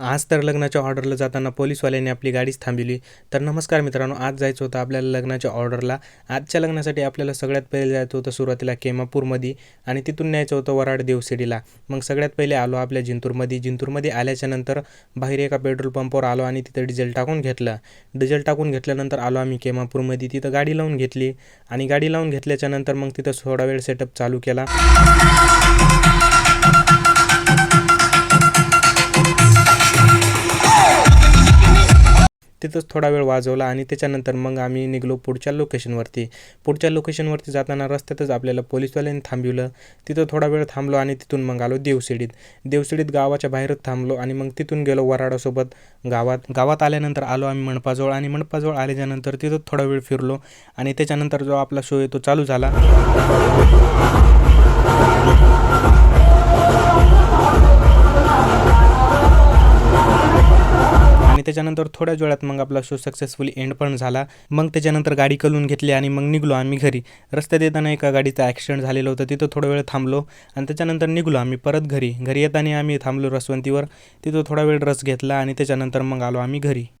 आज तर लग्नाच्या ऑर्डरला जाताना पोलीसवाल्याने आपली गाडीच थांबवली. तर नमस्कार मित्रांनो आज जायचं होतं आपल्याला लग्नाच्या ऑर्डरला. आजच्या लग्नासाठी आपल्याला सगळ्यात पहिले जायचं होतं सुरुवातीला केमापूरमध्ये आणि तिथून न्यायचं होतं वराड देवसिडीला. मग सगळ्यात पहिले आलो आपल्या जिंतूरमध्ये. जिंतूरमध्ये आल्याच्यानंतर बाहेर एका पेट्रोल पंपावर आलो आणि तिथं डिझेल टाकून घेतलं. डिझेल टाकून घेतल्यानंतर आलो आम्ही केमापूरमध्ये. तिथं गाडी लावून घेतली आणि गाडी लावून घेतल्याच्या नंतर मग तिथं थोडा वेळ सेटअप चालू केला. तिथंच थोडा वेळ वाजवला आणि त्याच्यानंतर मग आम्ही निघलो पुढच्या लोकेशनवरती. पुढच्या लोकेशनवरती जाताना रस्त्यातच आपल्याला पोलीसवाल्यांनी थांबविलं. तिथं थोडा वेळ थांबलो आणि तिथून मग आलो देवसिडीत. देवसिडीत गावाच्या बाहेरच थांबलो आणि मग तिथून गेलो वराडासोबत गावात गावात आल्यानंतर आलो आम्ही मंडपाजवळ आणि मंडपाजवळ आल्याच्यानंतर तिथं थोडा वेळ फिरलो आणि त्याच्यानंतर जो आपला शो आहे तो चालू झाला. त्याच्यानंतर थोड्याच वेळात मग आपला शो सक्सेसफुली एंड पण झाला. मग त्याच्यानंतर गाडी कलून घेतली आणि मग निघलो आम्ही घरी. रस्त्यात येताना एका गाडीचा ॲक्सिडेंट झालेलं होतं. तिथं थोडा वेळ थांबलो आणि त्याच्यानंतर निघलो आम्ही परत घरी. घरी येताना आम्ही थांबलो रसवंतीवर. तिथं थोडा वेळ रस घेतला आणि त्याच्यानंतर मग आलो आम्ही घरी.